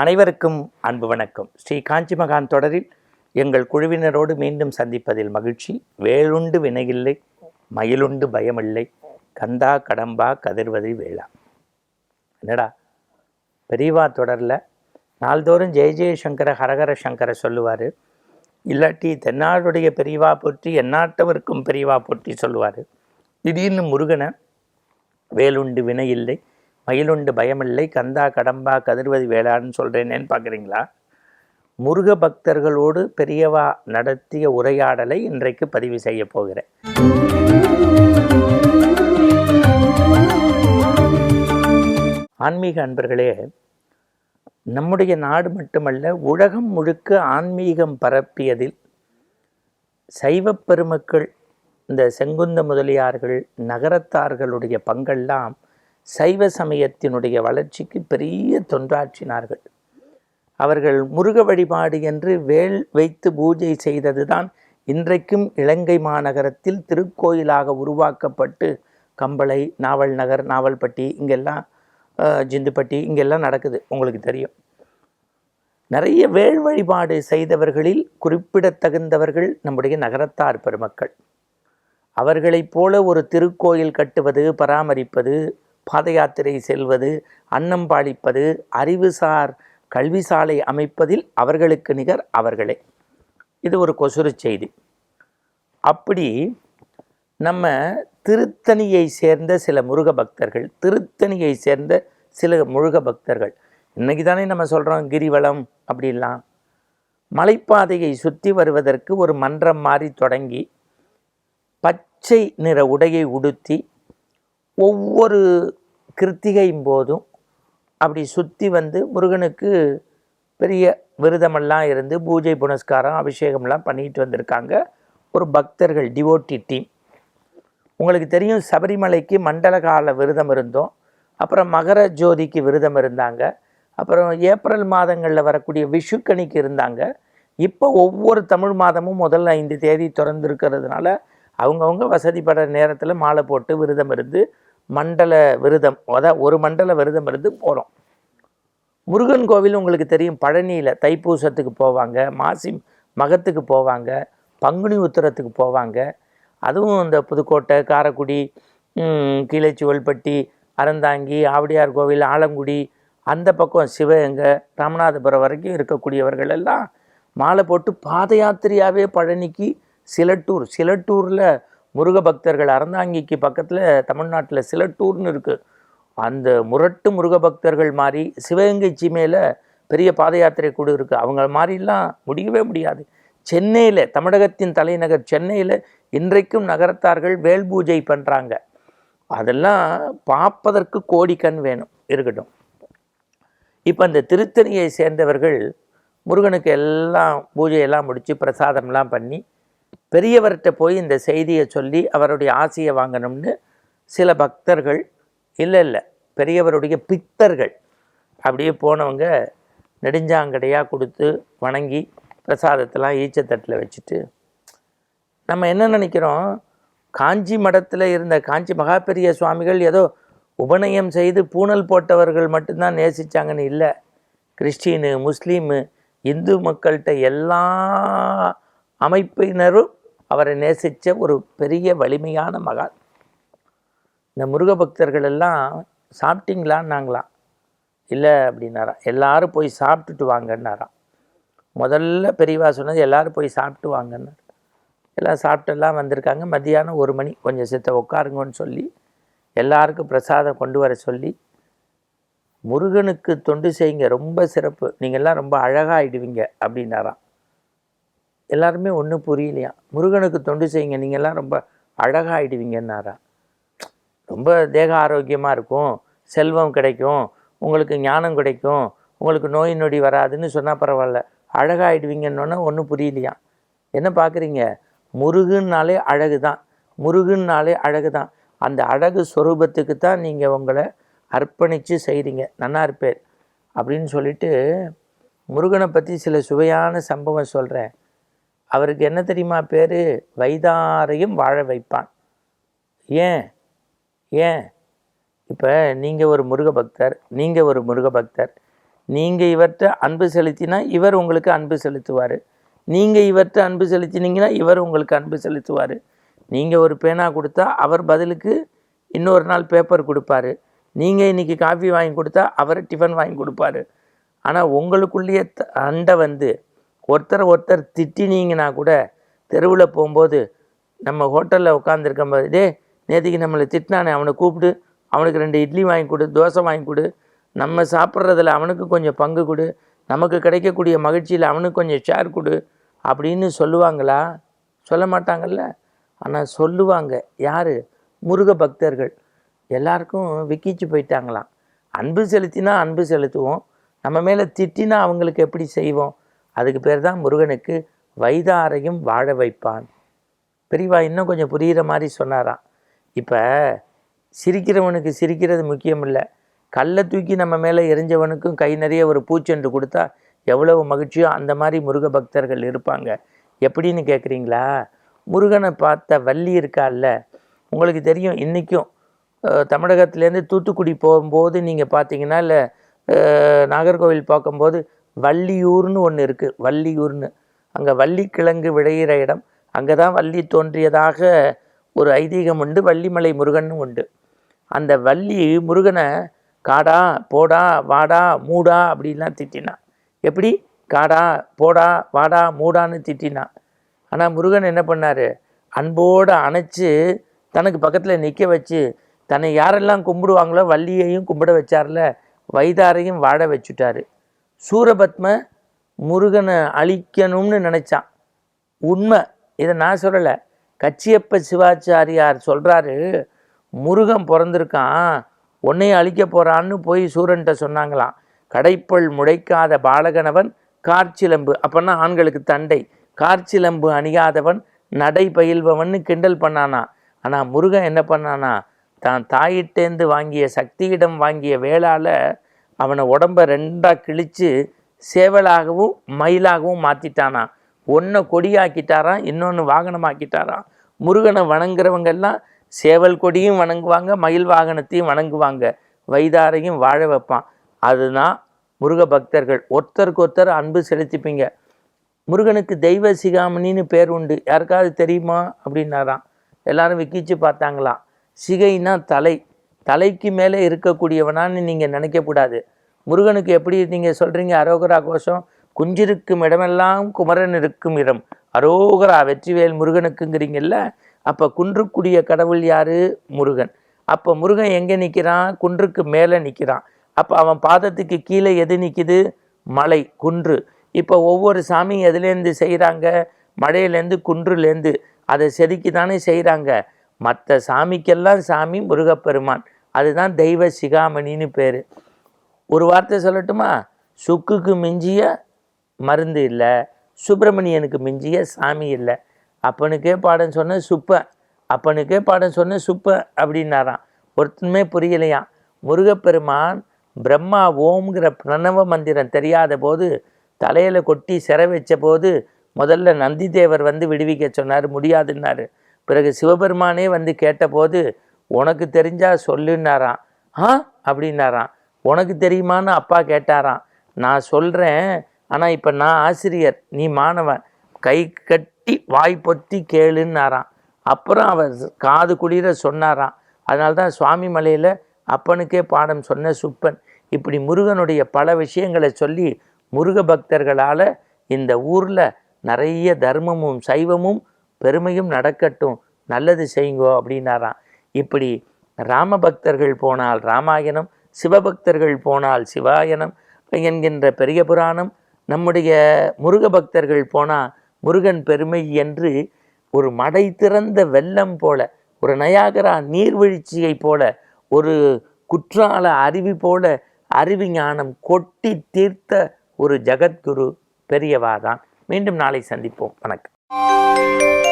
அனைவருக்கும் அன்பு வணக்கம். ஸ்ரீ காஞ்சி மகான் தொடரில் எங்கள் குழுவினரோடு மீண்டும் சந்திப்பதில் மகிழ்ச்சி. வேலுண்டு வினையில்லை மயிலுண்டு பயமில்லை கந்தா கடம்பா கதிர்வதி வேளா என்னடா பெரியவா தொடரில் நாள்தோறும் ஜெய ஜெயசங்கர ஹரஹர சங்கர சொல்லுவார். இல்லாட்டி தென்னாடுடைய பெரியவா போற்றி எந்நாட்டவருக்கும் பெரியவா போற்றி சொல்லுவார். திடீர்னு முருகனை வேலுண்டு வினை இல்லை மயிலுண்டு பயமில்லை கந்தா கடம்பா கதிர்வதி வேளான்னு சொல்கிறேனேன்னு பார்க்குறீங்களா முருக பக்தர்களோடு பெரியவா நடத்திய உரையாடலை இன்றைக்கு பதிவு செய்ய போகிறேன். ஆன்மீக அன்பர்களே நம்முடைய நாடு மட்டுமல்ல உலகம் முழுக்க ஆன்மீகம் பரப்பியதில் சைவப் பெருமக்கள் இந்த செங்குந்த முதலியார்கள் நகரத்தார்களுடைய பங்கெல்லாம் சைவ சமயத்தினுடைய வளர்ச்சிக்கு பெரிய தொண்டாற்றினார்கள். அவர்கள் முருக வழிபாடு என்று வேல் வைத்து பூஜை செய்ததுதான் இன்றைக்கும் இலங்கை மாநகரத்தில் திருக்கோயிலாக உருவாக்கப்பட்டு கம்பளை நாவல் நகர் நாவல்பட்டி இங்கெல்லாம் ஜிந்துப்பட்டி இங்கெல்லாம் நடக்குது உங்களுக்கு தெரியும். நிறைய வேள் வழிபாடு செய்தவர்களில் குறிப்பிடத்தகுந்தவர்கள் நம்முடைய நகரத்தார் பெருமக்கள். அவர்களைப் போல ஒரு திருக்கோயில் கட்டுவது பராமரிப்பது பாத யாத்திரை செல்வது அன்னம் பாலிப்பது அறிவுசார் கல்வி சாலை அமைப்பதில் அவர்களுக்கு நிகர் அவர்களே. இது ஒரு கொசுறு செய்தி. அப்படி நம்ம திருத்தணியை சேர்ந்த சில முருக பக்தர்கள் திருத்தணியை சேர்ந்த சில முருக பக்தர்கள் இன்னைக்கு தானே நம்ம சொல்கிறோம் கிரிவலம் அப்படிலாம் மலைப்பாதையை சுற்றி வருவதற்கு ஒரு மன்றம் மாதிரி தொடங்கி பச்சை நிற உடையை உடுத்தி ஒவ்வொரு கிருத்திகையும் போதும் அப்படி சுற்றி வந்து முருகனுக்கு பெரிய விரதமெல்லாம் இருந்து பூஜை புனஸ்காரம் அபிஷேகம்லாம் பண்ணிட்டு வந்திருக்காங்க. ஒரு பக்தர்கள் டிவோட்டி டீம் உங்களுக்கு தெரியும் சபரிமலைக்கு மண்டல கால விரதம் இருந்தோம். அப்புறம் மகர ஜோதிக்கு விரதம் இருந்தாங்க. அப்புறம் ஏப்ரல் மாதங்களில் வரக்கூடிய விஷுக்கணிக்கு இருந்தாங்க. இப்போ ஒவ்வொரு தமிழ் மாதமும் முதல் ஐந்து தேதி திறந்துருக்கிறதுனால அவங்கவுங்க வசதிப்பட நேரத்தில் மாலை போட்டு விரதம் இருந்து மண்டல விரதம் அதான் ஒரு மண்டல விரதம் இருந்து போகிறோம் முருகன் கோவில் உங்களுக்கு தெரியும் பழனியில் தைப்பூசத்துக்கு போவாங்க மாசி மகத்துக்கு போவாங்க பங்குனி உத்திரத்துக்கு போவாங்க. அதுவும் இந்த புதுக்கோட்டை காரைக்குடி கீழச்சுவல்பட்டி அறந்தாங்கி ஆவடியார் கோவில் ஆலங்குடி அந்த பக்கம் சிவகங்கை ராமநாதபுரம் வரைக்கும் இருக்கக்கூடியவர்கள் எல்லாம் மாலை போட்டு பாத யாத்திரையாகவே பழனிக்கு சிலட்டூர் சிலட்டூரில் முருக பக்தர்கள் அறந்தாங்கிக்கு பக்கத்தில் தமிழ்நாட்டில் சில டூர்னு இருக்குது அந்த முரட்டு முருக பக்தர்கள் மாதிரி சிவகங்கை சீமையில் பெரிய பாத யாத்திரை கூட இருக்குது அவங்க மாதிரிலாம் முடியவே முடியாது. சென்னையில் தமிழகத்தின் தலைநகர் சென்னையில் இன்றைக்கும் நகரத்தார்கள் வேல் பூஜை பண்ணுறாங்க அதெல்லாம் பார்ப்பதற்கு கோடி கண் வேணும் இருக்கட்டும். இப்போ இந்த திருத்தணியை சேர்ந்தவர்கள் முருகனுக்கு எல்லாம் பூஜையெல்லாம் முடித்து பிரசாதம்லாம் பண்ணி பெரியவர்கிட்ட போய் இந்த செய்தியை சொல்லி அவருடைய ஆசையை வாங்கணும்னு சில பக்தர்கள் இல்லை இல்லை பெரியவருடைய பித்தர்கள் அப்படியே போனவங்க நெடுஞ்சாங்கடையாக கொடுத்து வணங்கி பிரசாதத்தெல்லாம் ஈச்சத்தட்டில் வச்சுட்டு நம்ம என்ன நினைக்கிறோம்? காஞ்சி மடத்தில் இருந்த காஞ்சி மகாபெரிய சுவாமிகள் ஏதோ உபநயம் செய்து பூணல் போட்டவர்கள் மட்டும்தான் நேசிச்சாங்கன்னு இல்லை. கிறிஸ்டினு முஸ்லீமு இந்து மக்கள்கிட்ட எல்லா அமைப்பினரும் அவரை நேசித்த ஒரு பெரிய வலிமையான மகான். இந்த முருக பக்தர்கள் எல்லாம் சாப்பிட்டீங்களான்னாங்களாம். இல்லை அப்படின்னாராம். எல்லாரும் போய் சாப்பிட்டுட்டு வாங்கன்னாராம். முதல்ல பெரியவா சொன்னது எல்லாரும் போய் சாப்பிட்டு வாங்கன்னார். எல்லாம் சாப்பிட்டெல்லாம் வந்திருக்காங்க. மத்தியானம் ஒரு மணி கொஞ்சம் சித்த உட்காருங்கன்னு சொல்லி எல்லாருக்கும் பிரசாதம் கொண்டு வர சொல்லி முருகனுக்கு தொண்டு செய்யுங்க ரொம்ப சிறப்பு. நீங்கள்லாம் ரொம்ப அழகாகிடுவீங்க அப்படின்னாராம். எல்லாருமே ஒன்றும் புரியலையா? முருகனுக்கு தொண்டு செய்யுங்க நீங்கள்லாம் ரொம்ப அழகாகிடுவீங்கன்னாரா ரொம்ப தேக ஆரோக்கியமாக இருக்கும் செல்வம் கிடைக்கும் உங்களுக்கு ஞானம் கிடைக்கும் உங்களுக்கு நோய் நொடி வராதுன்னு சொன்னால் பரவாயில்ல அழகாகிடுவீங்கன்னொன்னே ஒன்றும் புரியலையா? என்ன பார்க்குறீங்க முருகுன்னாலே அழகு தான் முருகுன்னாலே அழகு தான் அந்த அழகு ஸ்வரூபத்துக்கு தான் நீங்கள் உங்களை அர்ப்பணித்து செய்கிறீங்க நன்னா இருப்பேர் அப்படின்னு சொல்லிட்டு முருகனை பற்றி சில சுவையான சம்பவம் சொல்கிறேன் அவருக்கு என்ன தெரியுமா பேர்? வைதாரையும் வாழ வைப்பான். ஏன்? ஏன்? இப்போ நீங்கள் ஒரு முருக பக்தர் நீங்கள் ஒரு முருக பக்தர் நீங்கள் இவர்கிட்ட அன்பு செலுத்தினா இவர் உங்களுக்கு அன்பு செலுத்துவார். நீங்கள் இவர்கிட்ட அன்பு செலுத்தினீங்கன்னா இவர் உங்களுக்கு அன்பு செலுத்துவார். நீங்கள் ஒரு பேனா கொடுத்தா அவர் பதிலுக்கு இன்னொரு நாள் பேப்பர் கொடுப்பாரு. நீங்கள் இன்றைக்கி காஃபி வாங்கி கொடுத்தா அவர் டிஃபன் வாங்கி கொடுப்பாரு. ஆனால் உங்களுக்குள்ளேயே த- அண்டை வந்து ஒருத்தர் ஒருத்தர் திட்டினீங்கன்னா கூட தெருவில் போகும்போது நம்ம ஹோட்டலில் உட்காந்துருக்கும் போது டே நேற்றுக்கு நம்மளை திட்டினானே அவனை கூப்பிட்டு அவனுக்கு ரெண்டு இட்லி வாங்கி கொடு தோசை வாங்கி கொடு. நம்ம சாப்பிட்றதுல அவனுக்கு கொஞ்சம் பங்கு கொடு. நமக்கு கிடைக்கக்கூடிய மகிழ்ச்சியில் அவனுக்கு கொஞ்சம் ஷேர் கொடு. அப்படின்னு சொல்லுவாங்களா? சொல்ல மாட்டாங்கல்ல. ஆனால் சொல்லுவாங்க. யார்? முருக பக்தர்கள். எல்லாருக்கும் விக்கிச்சு போயிட்டாங்களாம். அன்பு செலுத்தினா அன்பு செலுத்துவோம். நம்ம மேலே திட்டினா அவங்களுக்கு எப்படி செய்வோம்? அதுக்கு பேர் தான் முருகனுக்கு வைதாரையும் வாழ வைப்பான். பெரியவா இன்னும் கொஞ்சம் புரிகிற மாதிரி சொன்னாராம். இப்போ சிரிக்கிறவனுக்கு சிரிக்கிறது முக்கியம் இல்லை கல்லை தூக்கி நம்ம மேலே எரிஞ்சவனுக்கும் கை நிறைய ஒரு பூச்செண்டு கொடுத்தா எவ்வளவு மகிழ்ச்சியோ அந்த மாதிரி முருக பக்தர்கள் இருப்பாங்க. எப்படின்னு கேட்குறீங்களா முருகனை பார்த்த வள்ளி இருக்கால்ல உங்களுக்கு தெரியும் இன்றைக்கும் தமிழகத்துலேருந்து தூத்துக்குடி போகும்போது நீங்கள் பார்த்தீங்கன்னா இல்லை நாகர்கோவில் பார்க்கும்போது வள்ளியூர்னு ஒன்று இருக்குது வள்ளியூர்னு. அங்கே வள்ளிக்கிழங்கு விளையிற இடம். அங்கே தான் வள்ளி தோன்றியதாக ஒரு ஐதீகம் உண்டு. வள்ளிமலை முருகன் உண்டு. அந்த வள்ளி முருகனை காடா போடா வாடா மூடா அப்படின்லாம் திட்டினான். எப்படி? காடா போடா வாடா மூடான்னு திட்டினான். ஆனால் முருகன் என்ன பண்ணார்? அன்போடு அணைச்சு தனக்கு பக்கத்தில் நிற்க வச்சு தன்னை யாரெல்லாம் கும்பிடுவாங்களோ வள்ளியையும் கும்பிட வச்சார்ல வைதாரையும் வாழ வச்சுட்டாரு. சூரபத்ம முருகனை அழிக்கணும்னு நினச்சான். உண்மை. இதை நான் சொல்லலை. கச்சியப்ப சிவாச்சாரியார் சொல்கிறாரு முருகன் பிறந்திருக்கான் உன்னையும் அழிக்க போகிறான்னு போய் சூரன்ட்ட சொன்னாங்களாம். கடைப்பல் முளைக்காத பாலகனவன் கார்ச்சிலம்பு. அப்பன்னா ஆண்களுக்கு தண்டை. கார்ச்சிலம்பு அணியாதவன் நடை பயில்பவன் கிண்டல் பண்ணானா. ஆனால் முருகன் என்ன பண்ணானா தான் தாயிட்டேந்து வாங்கிய சக்தியிடம் வாங்கிய வேளால் அவனை உடம்ப ரெண்டாக கிழித்து சேவலாகவும் மயிலாகவும் மாற்றிட்டானா ஒன்றை கொடியாக்கிட்டாராம் இன்னொன்று வாகனமாக்கிட்டாராம். முருகனை வணங்குறவங்க எல்லாம் சேவல் கொடியும் வணங்குவாங்க மயில் வாகனத்தையும் வணங்குவாங்க. வைதாரையும் வாழ வைப்பான். அதுதான் முருக பக்தர்கள். ஒருத்தருக்கு ஒருத்தர் அன்பு செலுத்திப்பீங்க. முருகனுக்கு தெய்வ சிகாமணின்னு பேர் உண்டு. யாருக்காவது தெரியுமா? அப்படின்னாராம். எல்லாரும் விக்கிச்சு பார்த்தாங்களாம். சிகைனா தலை. தலைக்கு மேலே இருக்கக்கூடியவனான்னு நீங்கள் நினைக்கக்கூடாது. முருகனுக்கு எப்படி நீங்கள் சொல்கிறீங்க அரோகரா கோஷம் குஞ்சிருக்கும் இடமெல்லாம் குமரன் இருக்கும் இடம். அரோகரா வெற்றிவேல் முருகனுக்குங்கிறீங்கல்ல அப்போ குன்றுக்குடிய கடவுள் யார்? முருகன். அப்போ முருகன் எங்கே நிற்கிறான் குன்றுக்கு மேலே நிற்கிறான் அப்போ அவன் பாதத்துக்கு கீழே எது நிற்கிது மலை குன்று. இப்போ ஒவ்வொரு சாமியும் எதுலேருந்து செய்கிறாங்க மழையிலேருந்து குன்றுலேருந்து அதை செதுக்கி தானே செய்கிறாங்க மற்ற சாமிக்கெல்லாம் சாமி முருகப்பெருமான். அதுதான் தெய்வ சிகாமணின்னு பேர். ஒரு வார்த்தை சொல்லட்டுமா? சுக்குக்கு மிஞ்சிய மருந்து இல்லை சுப்பிரமணியனுக்கு மிஞ்சிய சாமி இல்லை. அப்பனுக்கே பாடம் சொன்ன சுப்ப அப்பனுக்கே பாடம் சொன்ன சுப்ப அப்படின்னாராம். ஒருத்தனுமே புரியலையாம் முருகப்பெருமான் பிரம்மா ஓம்ங்கிற பிரணவ மந்திரம் தெரியாத போது தலையில் கொட்டி சிற வச்ச போது முதல்ல நந்தி தேவர் வந்து விடுவிக்க சொன்னார் முடியாதுன்னாரு. பிறகு சிவபெருமானே வந்து கேட்டபோது உனக்கு தெரிஞ்சால் சொல்லுன்னாராம். ஆ? அப்படின்னாராம். உனக்கு தெரியுமான்னு அப்பா கேட்டாராம். நான் சொல்கிறேன் ஆனால் இப்போ நான் ஆசிரியர் நீ மாணவன். கை கட்டி வாய் பொத்தி கேளுன்னாராம். அப்புறம் அவர் காது குளிர சொன்னாராம். அதனால தான் சுவாமி மலையில் அப்பனுக்கே பாடம் சொன்ன சுப்பன். இப்படி முருகனுடைய பல விஷயங்களை சொல்லி முருக பக்தர்களால் இந்த ஊரில் நிறைய தர்மமும் சைவமும் பெருமையும் நடக்கட்டும். நல்லது செய்யுங்கோ அப்படின்னாராம். இப்படி ராம பக்தர்கள் போனால் ராமாயணம் சிவபக்தர்கள் போனால் சிவாயனம் என்கின்ற பெரிய புராணம் நம்முடைய முருக பக்தர்கள் போனால் முருகன் பெருமை என்று ஒரு மடை திறந்த வெள்ளம் போல ஒரு நயாகரா நீர்வீழ்ச்சியை போல ஒரு குற்றால அருவி போல அறிவு ஞானம் கொட்டி தீர்த்த ஒரு ஜகத்குரு பெரியவா தான். மீண்டும் நாளை சந்திப்போம். வணக்கம்.